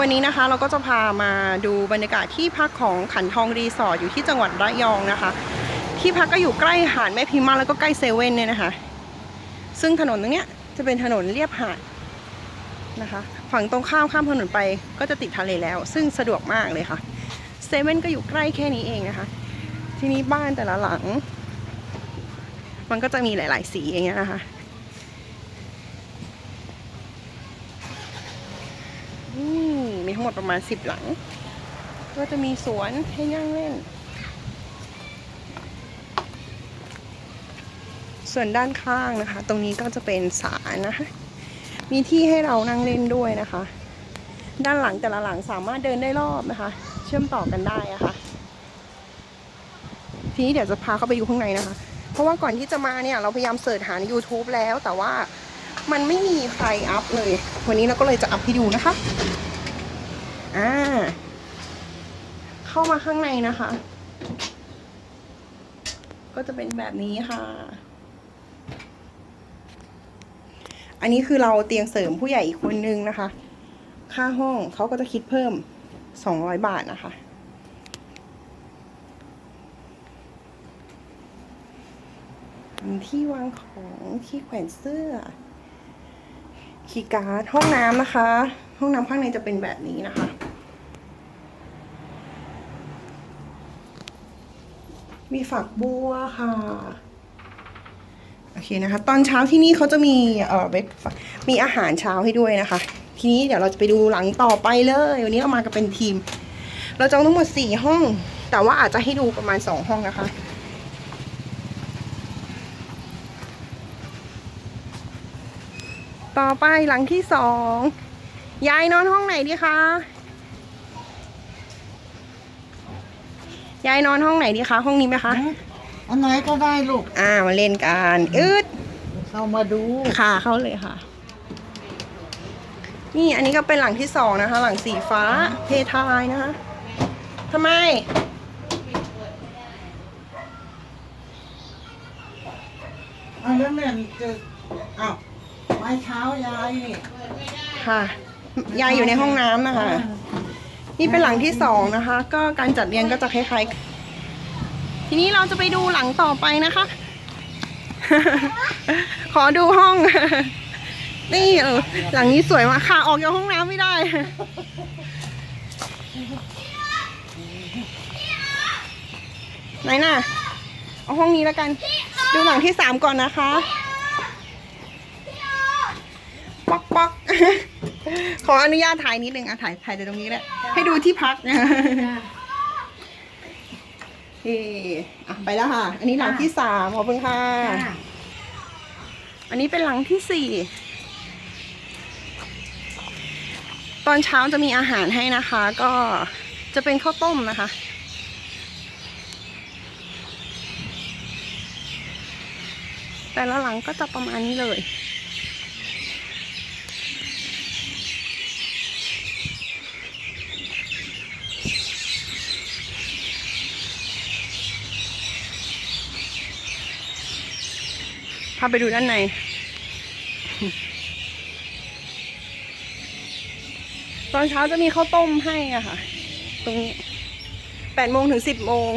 วันนี้นะคะเราก็จะพามาดูบรรยากาศที่พักของขันทองรีสอร์ทอยู่ที่จังหวัดระยองนะคะ ที่พักก็อยู่ใกล้หาดแม่พิมมาแล้วก็ใกล้เซเว่นเนี่ยนะคะ ซึ่งถนนตรงเนี้ยจะเป็นถนนเรียบหาดนะคะ ฝั่งตรงข้ามข้ามถนนไปก็จะติดทะเลแล้ว ซึ่งสะดวกมากเลยค่ะเซเว่นก็อยู่ใกล้แค่นี้เองนะคะ ทีนี้บ้านแต่ละหลัง มันก็จะมีหลาย ๆ สีอย่างเงี้ยนะคะ นี่มีทั้ง หมดประมาณสิบหลัง ก็จะมีสวนให้นั่งเล่น ส่วนด้านข้างนะคะ ตรงนี้ก็จะเป็นศาลนะคะ มีที่ให้เรานั่งเล่นด้วยนะคะ ด้านหลังแต่ละหลังสามารถเดินได้รอบนะคะ เชื่อมต่อกันได้อะคะ่ะทีนี้เดี๋ยวจะพาเข้าไปดูข้างในนะคะ เพราะว่าก่อนที่จะมาเนี่ยเราพยายามเสิร์ชหาใน YouTube แล้วแต่ว่ามันไม่มีใครอัพเลย วันนี้เราก็เลยจะอัพให้ดูนะคะ อ่า เข้ามาข้างในนะคะ ก็จะเป็นแบบนี้ค่ะ อันนี้คือเราเตียงเสริมผู้ใหญ่อีกคนนึงนะคะ ค่าห้องเขาก็จะคิดเพิ่ม200บาทนะคะที่วางของที่แขวนเสื้อคีย์การ์ดห้องน้ำนะคะ ห้องน้ำข้างในจะเป็นแบบนี้นะคะ มีฝักบัวค่ะโอเคนะคะ ตอนเช้าที่นี่เขาจะมีเอ่อเบรกมีอาหารเช้าให้ด้วยนะคะ ทีนี้เดี๋ยวเราจะไปดูหลังต่อไปเลย วันนี้เรามากันเป็นทีม เราจองทั้งหมดสี่ห้อง แต่ว่าอาจจะให้ดูประมาณสองห้องนะคะต่อไปหลังที่สอง ยายนอนห้องไหนดีคะ ยายนอนห้องไหนดีคะห้องนี้ไหมคะอันไหนก็ได้ลูกอ่ามาเล่นกันอืดเข้ามาดูค่ะเข้าเลยค่ะ นี่อันนี้ก็เป็นหลังที่สองนะคะ หลังสีฟ้าเพทายนะคะทำไมอันนั้นเนี่ยจะอ้าวไม้เท้ายายนี่ค่ะ ยายอยู่ในห้องน้ำนะคะ นี่เป็นหลังที่สองนะคะ ก็การจัดเรียงก็จะคล้ายๆ ทีนี้เราจะไปดูหลังต่อไปนะคะ ขอดูห้อง นี่เออหลังนี้สวยมากค่ะออกจากห้องน้ำไม่ได้ ไหนน่ะ เอาห้องนี้แล้วกัน ดูหลังที่สามก่อนนะคะ ป๊อกป๊อก ขออนุญาตถ่ายนิดนึงอะถ่ายถ่ายจากตรงนี้แหละ ให้ดูที่พักนะเออะไปแล้วค่ะ อันนี้หลังที่สามขอบคุณค่ะ อันนี้เป็นหลังที่สี่ ตอนเช้าจะมีอาหารให้นะคะ ก็จะเป็นข้าวต้มนะคะ แต่ละหลังก็จะประมาณนี้เลยาไปดูด้านในตอนเช้าจะมีข้าวต้มให้อะค่ะ ตรงนี้แปดโมงถึงสิบโมง